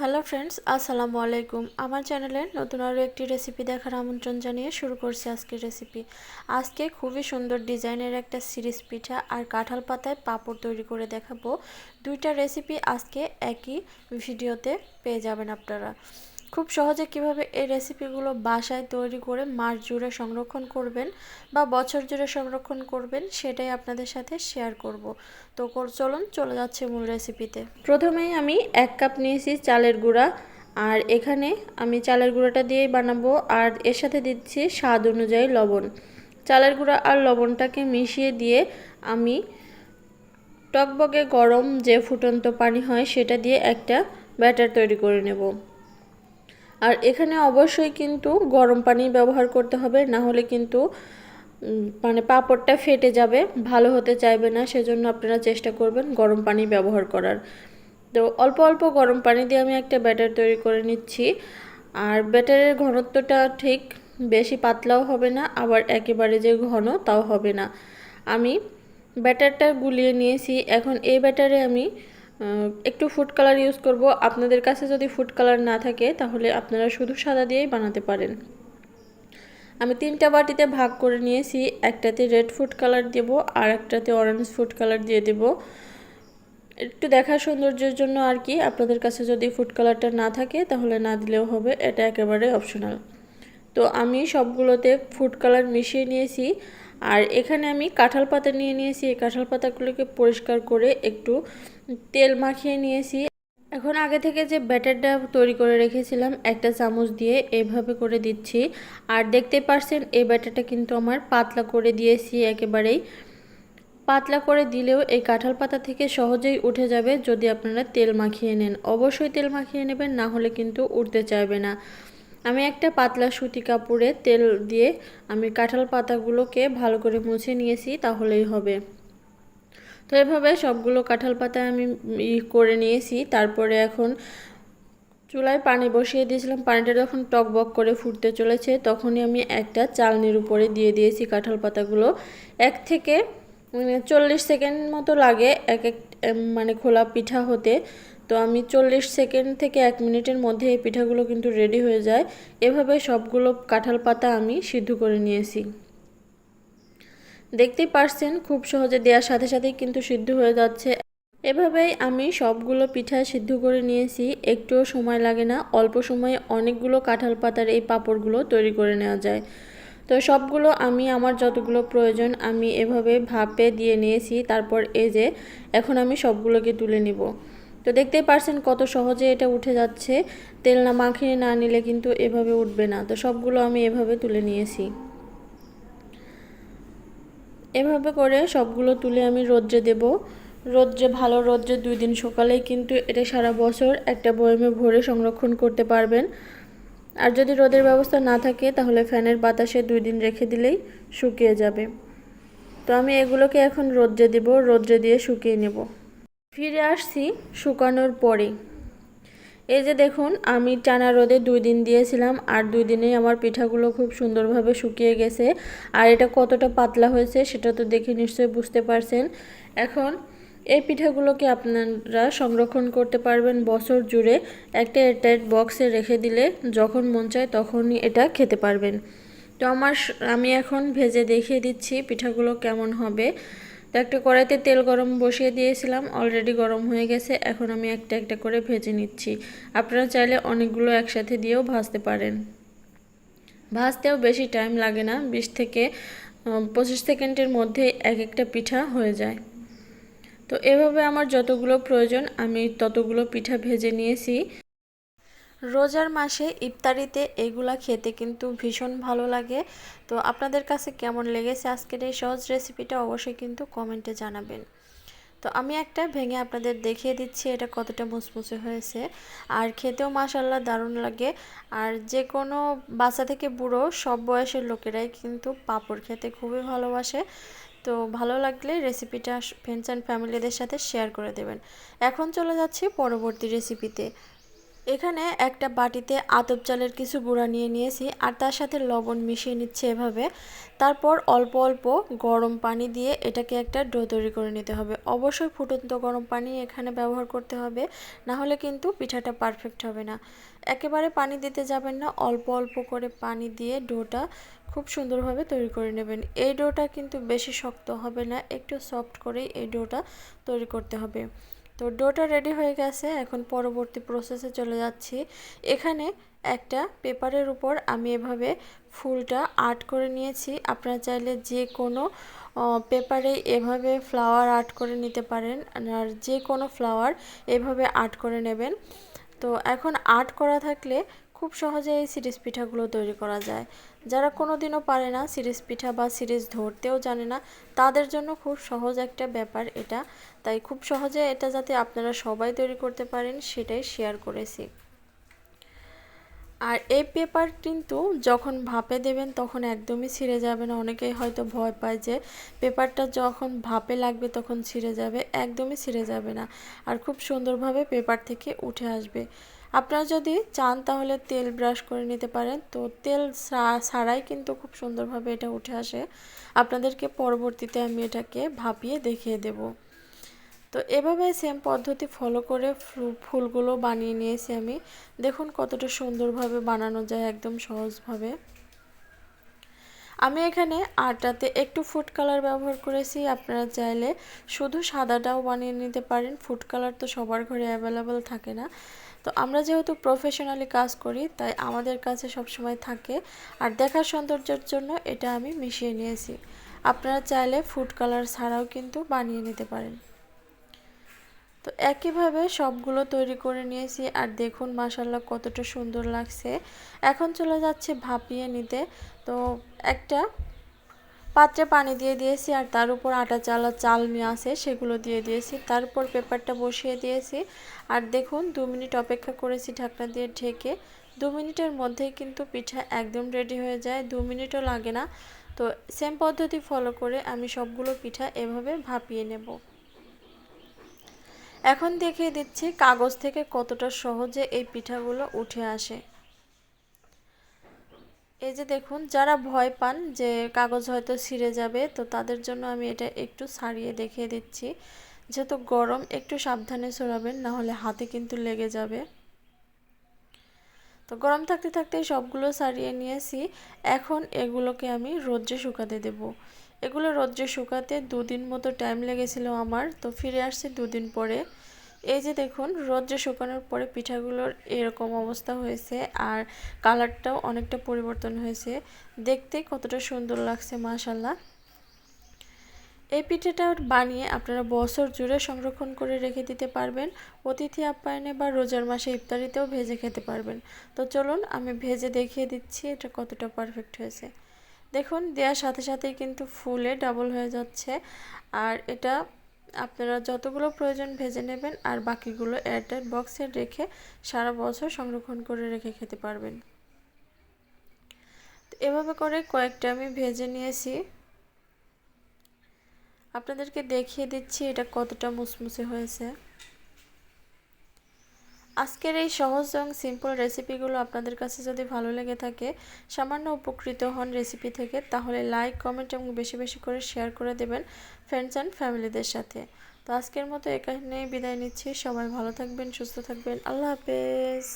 Hello friends আসসালামু আলাইকুম। আমার চ্যানেলে নতুন আরও একটি রেসিপি দেখার আমন্ত্রণ জানিয়ে শুরু করছি আজকের রেসিপি আজকে খুবই সুন্দর ডিজাইনের একটা সিরিজ পিঠা আর কাঁঠাল পাতায় পাঁপড় তৈরি করে দেখাবো। দুইটা রেসিপি আজকে একই ভিডিওতে পেয়ে যাবেন আপনারা। খুব সহজে কীভাবে এই রেসিপিগুলো বাসায় তৈরি করে মাস জুড়ে সংরক্ষণ করবেন বা বছর জুড়ে সংরক্ষণ করবেন সেটাই আপনাদের সাথে শেয়ার করব। তো চলুন চলে যাচ্ছে মূল রেসিপিতে প্রথমেই আমি এক কাপ নিয়েছি চালের গুঁড়া আর এখানে আমি চালের গুঁড়াটা দিয়েই বানাবো আর এর সাথে দিচ্ছি স্বাদ অনুযায়ী লবণ। চালের গুঁড়া আর লবণটাকে মিশিয়ে দিয়ে আমি টকবগে গরম যে ফুটন্ত পানি হয় সেটা দিয়ে একটা ব্যাটার তৈরি করে নেব। আর এখানে অবশ্যই কিন্তু গরম পানি ব্যবহার করতে হবে, না হলে কিন্তু মানে পাঁপড়টা ফেটে যাবে, ভালো হতে চাইবে না, সেজন্য আপনারা চেষ্টা করবেন গরম পানি ব্যবহার করার। তো অল্প অল্প গরম পানি দিয়ে আমি একটা ব্যাটার তৈরি করে নিচ্ছি, আর ব্যাটারের ঘনত্বটা ঠিক বেশি পাতলাও হবে না, আবার একেবারে যে ঘন তাও হবে না। আমি ব্যাটারটা গুলিয়ে নিয়েছি, এখন এই ব্যাটারে আমি একটু ফুড কালার ইউজ করব। আপনাদের কাছে যদি ফুড কালার না থাকে, তাহলে আপনারা শুধু সাদা দিয়েই বানাতে পারেন। আমি তিনটা বাটিতে ভাগ করে নিয়েছি। একটাতে রেড ফুড কালার দেব, আর একটাতে অরেঞ্জ ফুড কালার দিয়ে দেব। একটু দেখার সৌন্দর্যের জন্য আর কি, আপনাদের কাছে যদি ফুড কালারটা না থাকে, তাহলে না দিলেও হবে, এটা একেবারে অপশনাল তো আমি সবগুলোতে ফুড কালার মিশিয়ে নিয়েছি। আর এখানে আমি কাঁঠাল পাতা নিয়ে নিয়েছি। এই কাঁঠাল পাতাগুলোকে পরিষ্কার করে একটু তেল মাখিয়ে নিয়েছি। এখন আগে থেকে যে ব্যাটারটা তৈরি করে রেখেছিলাম, একটা চামচ দিয়ে এভাবে করে দিচ্ছি। আর দেখতে পারছেন, এই ব্যাটারটা কিন্তু আমার পাতলা করে দিয়েছি একেবারেই। পাতলা করে দিলেও এই কাঁঠাল পাতা থেকে সহজেই উঠে যাবে যদি আপনারা তেল মাখিয়ে নেন। অবশ্যই তেল মাখিয়ে নেবেন, না হলে কিন্তু উঠতে চাইবে না। আমি একটা পাতলা সুতি কাপড়ে তেল দিয়ে আমি কাঁঠাল পাতাগুলোকে ভালো করে মুছে নিয়েছি, তাহলেই হবে। তো এভাবে সবগুলো কাঁঠাল পাতা আমি ই করে নিয়েছি, তারপরে এখন চুলায় পানি বসিয়ে দিয়েছিলাম, পানিটা যখন টকবক করে ফুটতে চলেছে, তখনই আমি একটা চালনির উপরে দিয়ে দিয়েছি কাঁঠাল পাতাগুলো। এক থেকে চল্লিশ সেকেন্ড মতো লাগে এক এক মানে খোলা পিঠা হতে। তো আমি চল্লিশ সেকেন্ড থেকে এক মিনিটের মধ্যে এই পিঠাগুলো কিন্তু রেডি হয়ে যায়। এভাবে সবগুলো কাঁঠাল পাতা আমি সিদ্ধ করে নিয়েছি। দেখতেই পারছেন, খুব সহজে দেওয়ার সাথে সাথেই কিন্তু সিদ্ধ হয়ে যাচ্ছে। এভাবেই আমি সবগুলো পিঠা সিদ্ধ করে নিয়েছি। একটুও সময় লাগে না, অল্প সময়ে অনেকগুলো কাঁঠাল পাতার এই পাঁপড়গুলো তৈরি করে নেওয়া যায়। তো সবগুলো আমি আমার যতগুলো প্রয়োজন আমি এভাবে ভাপে দিয়ে নিয়েছি। তারপর এই যে, এখন আমি সবগুলোকে তুলে নিব। তো দেখতেই পারছেন কত সহজে এটা উঠে যাচ্ছে। তেল না মাখিয়ে না নিলে কিন্তু এভাবে উঠবে না। তো সবগুলো আমি এভাবে তুলে নিয়েছি। এভাবে করে সবগুলো তুলে আমি রোদ্রে দেব। রোদ্রে, ভালো রোদ্রে দুই দিন সকালেই কিন্তু এটা সারা বছর একটা বয়মে ভরে সংরক্ষণ করতে পারবেন। আর যদি রোদের ব্যবস্থা না থাকে, তাহলে ফ্যানের বাতাসে দুই দিন রেখে দিলেই শুকিয়ে যাবে। তো আমি এগুলোকে এখন রোদ্রে দেব, রোদ্রে দিয়ে শুকিয়ে নেব। ফিরে আসছি শুকানোর পরে। এই যে দেখুন, আমি টানা রোদে দুই দিন দিয়েছিলাম, আর দুই দিনেই আমার পিঠাগুলো খুব সুন্দরভাবে শুকিয়ে গেছে। আর এটা কতটা পাতলা হয়েছে, সেটা তো দেখে নিশ্চয়ই বুঝতে পারছেন। এখন এই পিঠাগুলোকে আপনারা সংরক্ষণ করতে পারবেন বছর জুড়ে। একটা এয়ারটাইট বক্সে রেখে দিলে যখন মন চায় তখনই এটা খেতে পারবেন। তো আমার আমি এখন ভেজে দেখিয়ে দিচ্ছি পিঠাগুলো কেমন হবে। তো একটা কড়াইতে তেল গরম বসিয়ে দিয়েছিলাম অলরেডি গরম হয়ে গেছে। এখন আমি একটা একটা করে ভেজে নিচ্ছি। আপনারা চাইলে অনেকগুলো একসাথে দিয়েও ভাজতে পারেন। ভাজতেও বেশি টাইম লাগে না, বিশ থেকে পঁচিশ সেকেন্ডের মধ্যে এক একটা পিঠা হয়ে যায়। তো এভাবে আমার যতগুলো প্রয়োজন, আমি ততগুলো পিঠা ভেজে নিয়েছি। রোজার মাসে ইফতারিতে এগুলা খেতে কিন্তু ভীষণ ভালো লাগে। তো আপনাদের কাছে কেমন লেগেছে আজকের এই সহজ রেসিপিটা অবশ্যই কিন্তু কমেন্টে জানাবেন। তো আমি একটা ভেঙে আপনাদের দেখিয়ে দিচ্ছি এটা কতটা মুসমুসে হয়েছে। আর খেতেও মাসাল্লাহ দারুণ লাগে। আর যে কোনো বাচ্চা থেকে বুড়ো সব বয়সের লোকেরাই কিন্তু পাঁপড় খেতে খুবই ভালোবাসে। তো ভালো লাগলে রেসিপিটা ফ্রেন্ডস অ্যান্ড ফ্যামিলিদের সাথে শেয়ার করে দেবেন। এখন চলে যাচ্ছি পরবর্তী রেসিপিতে এখানে একটা বাটিতে আতপ চালের কিছু গুঁড়া নিয়ে নিয়েছি, আর তার সাথে লবণ মিশিয়ে নিচ্ছে এভাবে। তারপর অল্প অল্প গরম পানি দিয়ে এটাকে একটা ডো তৈরি করে নিতে হবে। অবশ্যই ফুটন্ত গরম পানি এখানে ব্যবহার করতে হবে, না হলে কিন্তু পিঠাটা পারফেক্ট হবে না। একেবারে পানি দিতে যাবেন না, অল্প অল্প করে পানি দিয়ে ডোটা খুব সুন্দরভাবে তৈরি করে নেবেন। এই ডোটা কিন্তু বেশি শক্ত হবে না, একটু সফট করেই এই ডোটা তৈরি করতে হবে। তো ডোটা রেডি হয়ে গেছে, এখন পরবর্তী প্রসেসে চলে যাচ্ছি। এখানে একটা পেপারের উপর আমি এভাবে ফুলটা আর্ট করে নিয়েছি। আপনারা চাইলে যে কোনো পেপারে এভাবে ফ্লাওয়ার আর্ট করে নিতে পারেন আর যে কোনো ফ্লাওয়ার এভাবে আর্ট করে নেবেন। তো এখন আর্ট করা থাকলে খুব সহজে এই সিরিজ পিঠাগুলো তৈরি করা যায়। যারা কোনো দিনও পারে না সিরিজ পিঠা বা সিরিজ ধরতেও জানে না, তাদের জন্য খুব সহজ একটা ব্যাপার এটা। তাই খুব সহজে এটা যাতে আপনারা সবাই তৈরি করতে পারেন সেটাই শেয়ার করেছি। আর এই পেপার কিন্তু যখন ভাপে দেবেন তখন একদমই ছিঁড়ে যাবে না। অনেকেই হয়তো ভয় পায় যে পেপারটা যখন ভাপে লাগবে তখন ছিঁড়ে যাবে, একদমই ছিঁড়ে যাবে না। আর খুব সুন্দরভাবে পেপার থেকে উঠে আসবে। আপনারা যদি চান তাহলে তেল ব্রাশ করে নিতে পারেন। তো তেল ছাড়াই কিন্তু খুব সুন্দরভাবে এটা উঠে আসে। আপনাদেরকে পরবর্তীতে আমি এটাকে ভাপিয়ে দেখিয়ে দেব। তো এভাবে সেম পদ্ধতি ফলো করে ফুলগুলো বানিয়ে নিয়েছি আমি। দেখুন কতটা সুন্দরভাবে বানানো যায় একদম সহজভাবে। আমি এখানে আটাতে একটু ফুড কালার ব্যবহার করেছি। আপনারা চাইলে শুধু সাদাটাও বানিয়ে নিতে পারেন। ফুড কালার তো সবার ঘরে অ্যাভেলেবেল থাকে না। তো আমরা যেহেতু প্রফেশনালি কাজ করি, তাই আমাদের কাছে সবসময় থাকে। আর দেখার সৌন্দর্যের জন্য এটা আমি মিশিয়ে নিয়েছি। আপনারা চাইলে ফুড কালার ছাড়াও কিন্তু বানিয়ে নিতে পারেন। তো একইভাবে সবগুলো তৈরি করে নিয়েছি, আর দেখুন মাসাল্লাহ কতটা সুন্দর লাগছে। এখন চলে যাচ্ছে ভাপিয়ে নিতে। তো একটা পাত্রে পানি দিয়ে দিয়েছি আর তার উপর আটা চালা চাল নিয়ে আসে সেগুলো দিয়ে দিয়েছি। তারপর পেপারটা বসিয়ে দিয়েছি। আর দেখুন, দু মিনিট অপেক্ষা করেছি ঢাকনা দিয়ে ঢেকে। দু মিনিটের মধ্যেই কিন্তু পিঠা একদম রেডি হয়ে যায়, দু মিনিটও লাগে না। তো সেম পদ্ধতি ফলো করে আমি সবগুলো পিঠা এভাবে ভাপিয়ে নেব। এখন দেখিয়ে দিচ্ছি কাগজ থেকে কতটা সহজে এই পিঠাগুলো উঠে আসে। এই যে দেখুন, যারা ভয় পান যে কাগজ হয়তো ছিঁড়ে যাবে, তো তাদের জন্য আমি এটা একটু ছাড়িয়ে দেখিয়ে দিচ্ছি। যেহেতু গরম, একটু সাবধানে ছড়াবেন না হলে হাতে কিন্তু লেগে যাবে। তো গরম থাকতে থাকতে সবগুলো সারিয়ে নিয়েছি। এখন এগুলোকে আমি রোদ্রে শুকাতে দেব। এগুলো রোদ্রে শুকাতে দুদিন মতো টাইম লেগেছিল আমার, তো ফিরে আসছি দুদিন পরে। এই যে দেখুন রোদ্রে শুকানোর পরে পিঠাগুলোর এরকম অবস্থা হয়েছে আর কালারটাও অনেকটা পরিবর্তন হয়েছে। দেখতে কতটা সুন্দর লাগছে মাশাল্লাহ এই পিঠাটা বানিয়ে আপনারা বছর জুড়ে সংরক্ষণ করে রেখে দিতে পারবেন। অতিথি আপ্যায়নে বা রোজার মাসে ইফতারিতেও ভেজে খেতে পারবেন। তো চলুন, আমি ভেজে দেখিয়ে দিচ্ছি এটা কতটা পারফেক্ট হয়েছে। দেখুন, দেওয়ার সাথে সাথেই কিন্তু ফুলে ডাবল হয়ে যাচ্ছে। আর এটা আপনারা যতগুলো প্রয়োজন ভেজে নেবেন আর বাকিগুলো এয়ারটাইট বক্সে রেখে সারা বছর সংরক্ষণ করে রেখে খেতে পারবেন। এভাবে করে কয়েকটা আমি ভেজে নিয়েছি। আপনাদেরকে দেখিয়ে দিচ্ছি এটা কতটা মুসমুসে হয়েছে। আজকের এই সহজ এবং সিম্পল রেসিপিগুলো আপনাদের কাছে যদি ভালো লেগে থাকে, সামান্য উপকৃত হন রেসিপি থেকে, তাহলে লাইক কমেন্ট এবং বেশি বেশি করে শেয়ার করে দেবেন ফ্রেন্ডস অ্যান্ড ফ্যামিলিদের সাথে। তো আজকের মতো এখানেই বিদায় নিচ্ছি। সবাই ভালো থাকবেন, সুস্থ থাকবেন। আল্লাহ হাফেজ।